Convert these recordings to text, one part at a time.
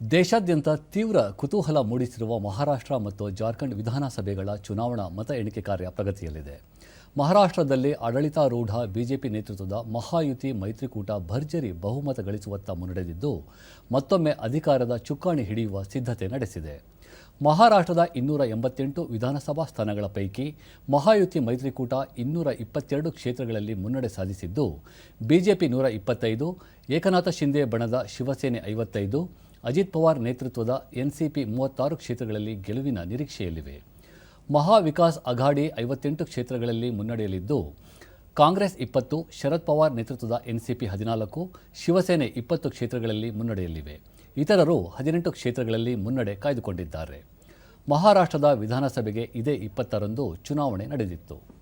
ದೇಶಾದ್ಯಂತ ತೀವ್ರ ಕುತೂಹಲ ಮೂಡಿಸಿರುವ ಮಹಾರಾಷ್ಟ್ರ ಮತ್ತು ಜಾರ್ಖಂಡ್ ವಿಧಾನಸಭೆಗಳ ಚುನಾವಣಾ ಮತ ಎಣಿಕೆ ಕಾರ್ಯ ಪ್ರಗತಿಯಲ್ಲಿದೆ. ಮಹಾರಾಷ್ಟ್ರದಲ್ಲಿ ಆಡಳಿತಾರೂಢ ಬಿಜೆಪಿ ನೇತೃತ್ವದ ಮಹಾಯುತಿ ಮೈತ್ರಿಕೂಟ ಭರ್ಜರಿ ಬಹುಮತ ಗಳಿಸುವತ್ತ ಮುನ್ನಡೆದಿದ್ದು, ಮತ್ತೊಮ್ಮೆ ಅಧಿಕಾರದ ಚುಕ್ಕಾಣಿ ಹಿಡಿಯುವ ಸಿದ್ಧತೆ ನಡೆಸಿದೆ. ಮಹಾರಾಷ್ಟ್ರದ ಇನ್ನೂರ ಎಂಬತ್ತೆಂಟು ವಿಧಾನಸಭಾ ಸ್ಥಾನಗಳ ಪೈಕಿ ಮಹಾಯುತಿ ಮೈತ್ರಿಕೂಟ ಇನ್ನೂರ ಇಪ್ಪತ್ತೆರಡು ಕ್ಷೇತ್ರಗಳಲ್ಲಿ ಮುನ್ನಡೆ ಸಾಧಿಸಿದ್ದು, ಬಿಜೆಪಿ ನೂರ ಇಪ್ಪತ್ತೈದು, ಏಕನಾಥ ಶಿಂದೆ ಬಣದ ಶಿವಸೇನೆ ಐವತ್ತೈದು ಅಜಿತ್ ಪವಾರ್ ನೇತೃತ್ವದ ಎನ್ಸಿಪಿ ಮೂವತ್ತಾರು ಕ್ಷೇತ್ರಗಳಲ್ಲಿ ಗೆಲುವಿನ ನಿರೀಕ್ಷೆಯಲ್ಲಿವೆ. ಮಹಾವಿಕಾಸ್ ಅಘಾಡಿ ಐವತ್ತೆಂಟು ಕ್ಷೇತ್ರಗಳಲ್ಲಿ ಮುನ್ನಡೆಯಲಿದ್ದು ಕಾಂಗ್ರೆಸ್ ಇಪ್ಪತ್ತು, ಶರದ್ ಪವಾರ್ ನೇತೃತ್ವದ ಎನ್ಸಿಪಿ ಹದಿನಾಲ್ಕು, ಶಿವಸೇನೆ ಇಪ್ಪತ್ತು ಕ್ಷೇತ್ರಗಳಲ್ಲಿ ಮುನ್ನಡೆಯಲ್ಲಿವೆ. ಇತರರು ಹದಿನೆಂಟು ಕ್ಷೇತ್ರಗಳಲ್ಲಿ ಮುನ್ನಡೆ ಕಾಯ್ದುಕೊಂಡಿದ್ದಾರೆ. ಮಹಾರಾಷ್ಟ್ರದ ವಿಧಾನಸಭೆಗೆ ಇದೇ ಇಪ್ಪತ್ತರಂದು ಚುನಾವಣೆ ನಡೆದಿತ್ತು.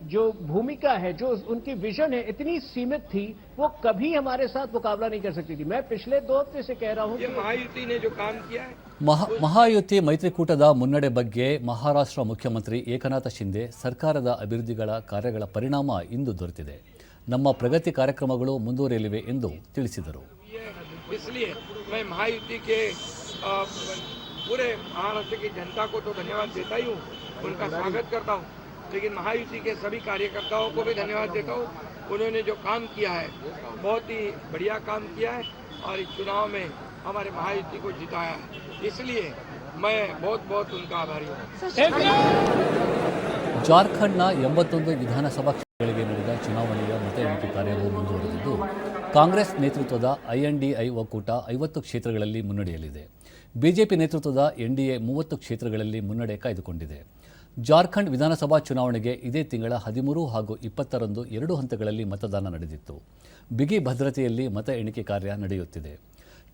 जिस अलायंस का जिस अगाड़ी अलायंस की जो जो भूमिका है जो उनकी विजन है इतनी सीमित थी वो कभी हमारे साथ मुकाबला नहीं कर सकती थी मैं पिछले दो हफ्ते से कह रहा हूं ये कि महायुति ने जो काम किया है ಮಹಾ ಮಹಾಯುತಿ ಮೈತ್ರಿಕೂಟದ ಮುನ್ನಡೆ ಬಗ್ಗೆ ಮಹಾರಾಷ್ಟ್ರ ಮುಖ್ಯಮಂತ್ರಿ ಏಕನಾಥ ಶಿಂದೆ ಸರ್ಕಾರದ ಅಭಿವೃದ್ಧಿಗಳ ಕಾರ್ಯಗಳ ಪರಿಣಾಮ ಇಂದು ದೊರೆತಿದೆ ನಮ್ಮ ಪ್ರಗತಿ ಕಾರ್ಯಕ್ರಮಗಳು ಮುಂದುವರಿಯಲಿವೆ ಎಂದು ತಿಳಿಸಿದರು ये इसलिए मैं महायुति के अ, पूरे महाराष्ट्र की जनता को तो धन्यवाद देता ही हूँ उनका स्वागत करता हूँ लेकिन महायुति के सभी कार्यकर्ताओं को भी धन्यवाद देता हूँ उन्होंने जो काम किया है बहुत ही बढ़िया काम किया है और इस चुनाव में हमारे महायुति को जिताया है इसलिए मैं बहुत बहुत उनका आभारी हूँ ಜಾರ್ಖಂಡ್ನ ಎಂಬತ್ತೊಂದು ವಿಧಾನಸಭಾ ಕ್ಷೇತ್ರಗಳಿಗೆ ನಡೆದ ಚುನಾವಣೆಯ ಮತ ಎಣಿಕೆ ಕಾರ್ಯವು ಮುಂದುವರೆದಿದ್ದು ಕಾಂಗ್ರೆಸ್ ನೇತೃತ್ವದ ಐಎನ್ಡಿಐ ಒಕ್ಕೂಟ ಐವತ್ತು ಕ್ಷೇತ್ರಗಳಲ್ಲಿ ಮುನ್ನಡೆಯಲಿದೆ ಬಿಜೆಪಿ ನೇತೃತ್ವದ ಎನ್ಡಿಎ ಮೂವತ್ತು ಕ್ಷೇತ್ರಗಳಲ್ಲಿ ಮುನ್ನಡೆ ಕಾಯ್ದುಕೊಂಡಿದೆ ಜಾರ್ಖಂಡ್ ವಿಧಾನಸಭಾ ಚುನಾವಣೆಗೆ ಇದೇ ತಿಂಗಳ ಹದಿಮೂರು ಹಾಗೂ ಇಪ್ಪತ್ತರಂದು ಎರಡು ಹಂತಗಳಲ್ಲಿ ಮತದಾನ ನಡೆದಿತ್ತು. ಬಿಗಿ ಭದ್ರತೆಯಲ್ಲಿ ಮತ ಎಣಿಕೆ ಕಾರ್ಯ ನಡೆಯುತ್ತಿದೆ.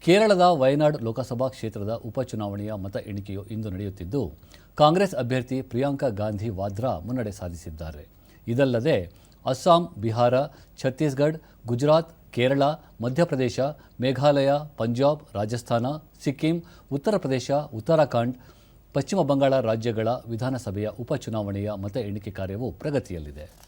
ಕೇರಳದ ವಯನಾಡ್ ಲೋಕಸಭಾ ಕ್ಷೇತ್ರದ ಉಪಚುನಾವಣೆಯ ಮತ ಎಣಿಕೆಯು ಇಂದು ನಡೆಯುತ್ತಿದ್ದು, ಕಾಂಗ್ರೆಸ್ ಅಭ್ಯರ್ಥಿ ಪ್ರಿಯಾಂಕಾ ಗಾಂಧಿ ವಾದ್ರಾ ಮುನ್ನಡೆ ಸಾಧಿಸಿದ್ದಾರೆ. ಇದಲ್ಲದೆ, ಅಸ್ಸಾಂ, ಬಿಹಾರ, ಛತ್ತೀಸ್ಗಢ, ಗುಜರಾತ್, ಕೇರಳ, ಮಧ್ಯಪ್ರದೇಶ, ಮೇಘಾಲಯ, ಪಂಜಾಬ್, ರಾಜಸ್ಥಾನ, ಸಿಕ್ಕಿಂ ಉತ್ತರ ಪ್ರದೇಶ ಉತ್ತರಾಖಂಡ್ ಪಶ್ಚಿಮ ಬಂಗಾಳ ರಾಜ್ಯಗಳ ವಿಧಾನಸಭೆಯ ಉಪಚುನಾವಣೆಯ ಮತ ಎಣಿಕೆ ಕಾರ್ಯವು ಪ್ರಗತಿಯಲ್ಲಿದೆ.